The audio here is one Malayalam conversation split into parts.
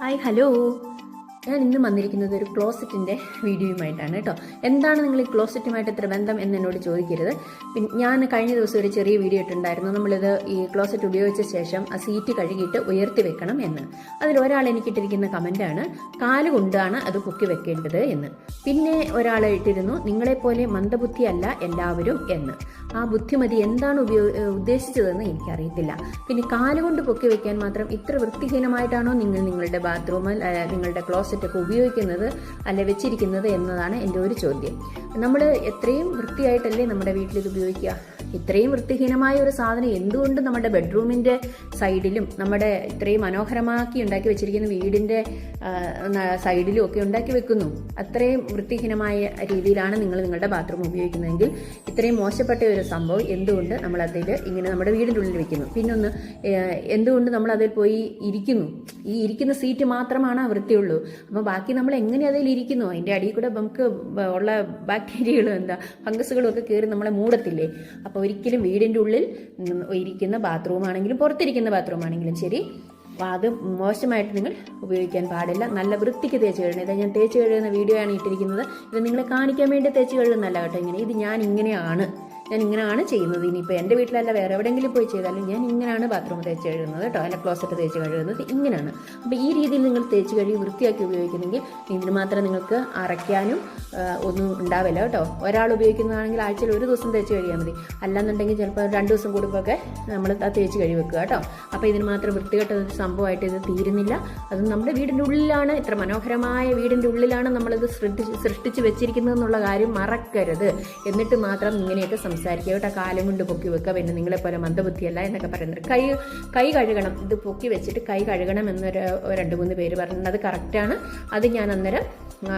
Hi hello. ഞാൻ ഇന്ന് വന്നിരിക്കുന്നത് ഒരു ക്ലോസറ്റിന്റെ വീഡിയോയുമായിട്ടാണ് കേട്ടോ. എന്താണ് നിങ്ങൾ ഈ ക്ലോസറ്റുമായിട്ട് ഇത്ര ബന്ധം എന്ന് എന്നോട് ചോദിക്കരുത്. പിന്നെ ഞാൻ കഴിഞ്ഞ ദിവസം ഒരു ചെറിയ വീഡിയോ ഇട്ടുണ്ടായിരുന്നു നമ്മളിത് ഈ ക്ലോസറ്റ് ഉപയോഗിച്ച ശേഷം ആ സീറ്റ് കഴുകിയിട്ട് ഉയർത്തി വെക്കണം എന്ന്. അതിൽ ഒരാൾ എനിക്ക് എനിക്കിട്ടിരിക്കുന്ന കമന്റാണ് കാൽ കൊണ്ടാണ് അത് പൊക്കി വെക്കേണ്ടത് എന്ന്. പിന്നെ ഒരാൾ ഇട്ടിരുന്നു നിങ്ങളെപ്പോലെ മന്ദബുദ്ധിയല്ല എല്ലാവരും എന്ന്. ആ ബുദ്ധിമതി എന്താണ് ഉപയോ ഉദ്ദേശിച്ചതെന്ന് എനിക്കറിയത്തില്ല. പിന്നെ കാലുകൊണ്ട് പൊക്കി വെക്കാൻ മാത്രം ഇത്ര വൃത്തിഹീനമായിട്ടാണോ നിങ്ങൾ നിങ്ങളുടെ ബാത്റൂമിൽ നിങ്ങളുടെ ക്ലോസറ്റ് ഒക്കെ ഉപയോഗിക്കുന്നത് അല്ലെ വെച്ചിരിക്കുന്നത് എന്നതാണ് എന്റെ ഒരു ചോദ്യം. നമ്മൾ എത്രയും വൃത്തിയായിട്ടല്ലേ നമ്മുടെ വീട്ടിൽ ഇത് ഉപയോഗിക്കുക? ഇത്രയും വൃത്തിഹീനമായ ഒരു സാധനം എന്തുകൊണ്ട് നമ്മുടെ ബെഡ്റൂമിന്റെ സൈഡിലും നമ്മുടെ ഇത്രയും മനോഹരമാക്കി ഉണ്ടാക്കി വെച്ചിരിക്കുന്ന വീടിന്റെ സൈഡിലും ഒക്കെ ഉണ്ടാക്കി വെക്കുന്നു? അത്രയും വൃത്തിഹീനമായ രീതിയിലാണ് നിങ്ങൾ നിങ്ങളുടെ ബാത്റൂം ഉപയോഗിക്കുന്നതെങ്കിൽ ഇത്രയും മോശപ്പെട്ട ഒരു സംഭവം എന്തുകൊണ്ട് നമ്മൾ അതിൽ ഇങ്ങനെ നമ്മുടെ വീടിന്റെ ഉള്ളിൽ വെക്കുന്നു? പിന്നൊന്ന് ഏഹ്, എന്തുകൊണ്ട് നമ്മൾ അതിൽ പോയി ഇരിക്കുന്നു? ഈ ഇരിക്കുന്ന സീറ്റ് മാത്രമാണ് വൃത്തിയുള്ളൂ. അപ്പോൾ ബാക്കി നമ്മൾ എങ്ങനെ അതിൽ ഇരിക്കുന്നു? അതിന്റെ അടിയിൽ കൂടെ നമുക്ക് ഉള്ള ബാക്ടീരിയകളും എന്താ ഫംഗസുകളും ഒക്കെ കയറി നമ്മളെ മൂടത്തില്ലേ? അപ്പോൾ ഒരിക്കലും വീടിന്റെ ഉള്ളിൽ ഇരിക്കുന്ന ബാത്റൂം ആണെങ്കിലും പുറത്തിരിക്കുന്ന ബാത്റൂം ആണെങ്കിലും ശരി. അത് മോശമായിട്ട് നിങ്ങൾ ഉപയോഗിക്കാൻ പാടില്ല. നല്ല വൃത്തിക്ക് തേച്ച് കഴുകണം. ഇതാ ഞാൻ തേച്ച് കഴുകുന്ന വീഡിയോ ആണ് ഇട്ടിരിക്കുന്നത്. ഇത് നിങ്ങളെ കാണിക്കാൻ വേണ്ടി തേച്ച് കഴുകുന്നല്ല കേട്ടോ ഇങ്ങനെ. ഇത് ഞാൻ ഇങ്ങനെയാണ്. ഞാൻ ഇങ്ങനെയാണ് ചെയ്യുന്നത്. ഇനിയിപ്പോൾ എന്റെ വീട്ടിലല്ല വേറെ എവിടെയെങ്കിലും പോയി ചെയ്താലും ഞാൻ ഇങ്ങനെയാണ് ബാത്റൂം തേച്ച് കഴുകുന്നത് കേട്ടോ. അല്ല ക്ലോസറ്റ് തേച്ച് കഴുകുന്നത് ഇങ്ങനെയാണ്. അപ്പോൾ ഈ രീതിയിൽ നിങ്ങൾ തേച്ച് കഴുകി വൃത്തിയാക്കി ഉപയോഗിക്കുന്നെങ്കിൽ ഇതിന് മാത്രം നിങ്ങൾക്ക് അരയ്ക്കാനും ഒന്നും ഉണ്ടാവില്ല കേട്ടോ. ഒരാൾ ഉപയോഗിക്കുന്നതാണെങ്കിൽ ആഴ്ചയിൽ ഒരു ദിവസം തേച്ച് കഴിയാൽ മതി. അല്ലാന്നുണ്ടെങ്കിൽ ചിലപ്പോൾ രണ്ട് ദിവസം കൂടുമ്പോഴൊക്കെ നമ്മൾ ആ തേച്ച് കഴി വെക്കുക കേട്ടോ. അപ്പോൾ ഇതിന് മാത്രം വൃത്തികെട്ട ഒരു സംഭവമായിട്ട് ഇത് തീരുന്നില്ല. അത് നമ്മുടെ വീടിന്റെ ഉള്ളിലാണ്. ഇത്ര മനോഹരമായ വീടിന്റെ ഉള്ളിലാണ് നമ്മളിത് സൃഷ്ടിച്ച് സൃഷ്ടിച്ച് വെച്ചിരിക്കുന്നത് എന്നുള്ള കാര്യം മറക്കരുത്. എന്നിട്ട് മാത്രം ഇങ്ങനെയൊക്കെ സംസാരിക്കുക കേട്ടോ. കാലം കൊണ്ട് പൊക്കി വെക്കുക. പിന്നെ നിങ്ങളെപ്പോലെ മന്ദബുദ്ധിയല്ല എന്നൊക്കെ പറയുന്നത് കൈ കൈ കഴുകണം. ഇത് പൊക്കി വെച്ചിട്ട് കൈ കഴുകണം എന്നൊരു രണ്ട് മൂന്ന് പേര് പറഞ്ഞിട്ടുണ്ട്. അത് കറക്റ്റാണ് അത് ഞാൻ അന്നേരം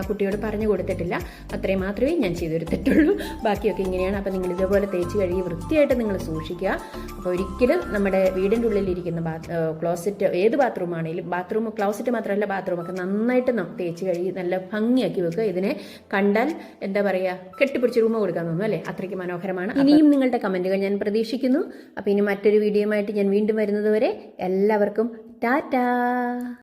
കുട്ടിയോട് പറഞ്ഞു കൊടുത്തിട്ടില്ല. അത്രയും മാത്രമേ ഞാൻ ചെയ്തെടുത്തിട്ടുള്ളൂ ബാക്കിയൊക്കെ ഇങ്ങനെയാണ്. അപ്പോൾ നിങ്ങൾ ഇതേപോലെ തേച്ച് കഴുകി വൃത്തിയായിട്ട് നിങ്ങൾ സൂക്ഷിക്കുക. അപ്പോൾ ഒരിക്കലും നമ്മുടെ വീടിന്റെ ഉള്ളിലിരിക്കുന്ന ബാത്ത് ക്ലോസറ്റ് ഏത് ബാത്റൂമാണെങ്കിലും ബാത്റൂം ക്ലോസറ്റ് മാത്രമല്ല ബാത്റൂമൊക്കെ നന്നായിട്ട് തേച്ച് കഴുകി നല്ല ഭംഗിയാക്കി വെക്കുക. ഇതിനെ കണ്ടാൽ എന്താ പറയുക കെട്ടിപ്പിടിച്ച് റൂമ് കൊടുക്കാൻ തോന്നും അല്ലേ? അത്രയ്ക്ക് മനോഹരമാണ്. ഇനിയും നിങ്ങളുടെ കമന്റുകൾ ഞാൻ പ്രതീക്ഷിക്കുന്നു. അപ്പോൾ ഇനി മറ്റൊരു വീഡിയോയുമായിട്ട് ഞാൻ വീണ്ടും വരുന്നത് വരെ എല്ലാവർക്കും ടാറ്റാ.